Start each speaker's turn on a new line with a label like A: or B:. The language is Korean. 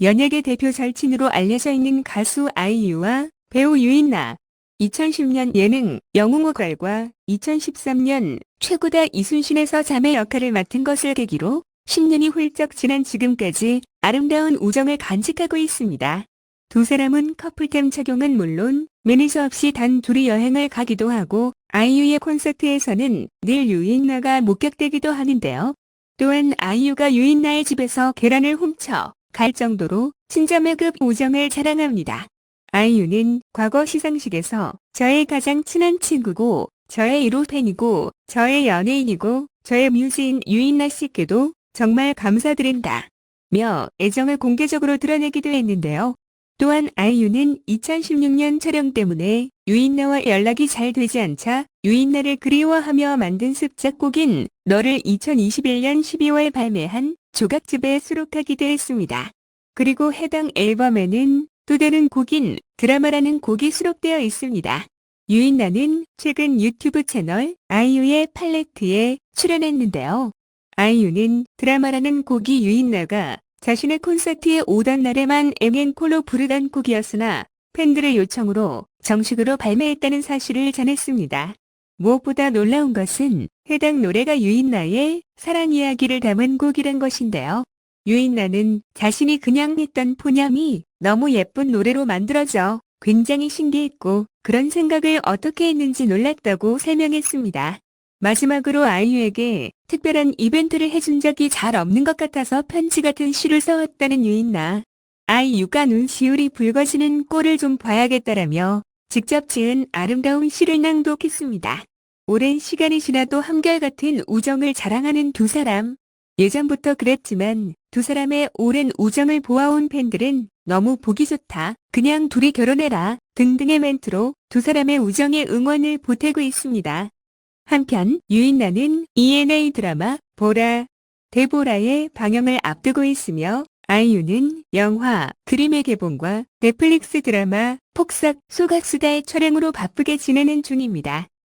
A: 연예계 대표 절친으로 알려져 있는 가수 아이유와 배우 유인나. 2010년 예능 영웅호걸과 2013년 최고다 이순신에서 자매 역할을 맡은 것을 계기로 10년이 훌쩍 지난 지금까지 아름다운 우정을 간직하고 있습니다. 두 사람은 커플템 착용은 물론 매니저 없이 단 둘이 여행을 가기도 하고 아이유의 콘서트에서는 늘 유인나가 목격되기도 하는데요. 또한 아이유가 유인나의 집에서 계란을 훔쳐 갈 정도로 친자매급 우정을 자랑합니다. 아이유는 과거 시상식에서 저의 가장 친한 친구고 저의 1호 팬이고 저의 연예인이고 저의 뮤지인 유인나 씨께도 정말 감사드린다. 며 애정을 공개적으로 드러내기도 했는데요. 또한 아이유는 2016년 촬영 때문에 유인나와 연락이 잘 되지 않자 유인나를 그리워하며 만든 습작곡인 너를 2021년 12월 발매한 조각집에 수록하기도 했습니다. 그리고 해당 앨범에는 또 다른 곡인 드라마라는 곡이 수록되어 있습니다. 유인나는 최근 유튜브 채널 아이유의 팔레트에 출연했는데요. 아이유는 드라마라는 곡이 유인나가 자신의 콘서트에 오던 날에만 엠앤콜로 부르던 곡이었으나 팬들의 요청으로 정식으로 발매했다는 사실을 전했습니다. 무엇보다 놀라운 것은 해당 노래가 유인나의 사랑 이야기를 담은 곡이란 것인데요. 유인나는 자신이 그냥 했던 포념이 너무 예쁜 노래로 만들어져 굉장히 신기했고 그런 생각을 어떻게 했는지 놀랐다고 설명했습니다. 마지막으로 아이유에게 특별한 이벤트를 해준 적이 잘 없는 것 같아서 편지 같은 시를 써왔다는 유인나. 아이유가 눈시울이 붉어지는 꼴을 좀 봐야겠다라며 직접 지은 아름다운 시를 낭독했습니다. 오랜 시간이 지나도 한결같은 우정을 자랑하는 두 사람. 예전부터 그랬지만 두 사람의 오랜 우정을 보아온 팬들은 너무 보기 좋다. 그냥 둘이 결혼해라. 등등의 멘트로 두 사람의 우정에 응원을 보태고 있습니다. 한편 유인나는 ENA 드라마 보라, 데보라의 방영을 앞두고 있으며 아이유는 영화 드림의 개봉과 넷플릭스 드라마 폭삭 소각수다의 촬영으로 바쁘게 지내는 중입니다.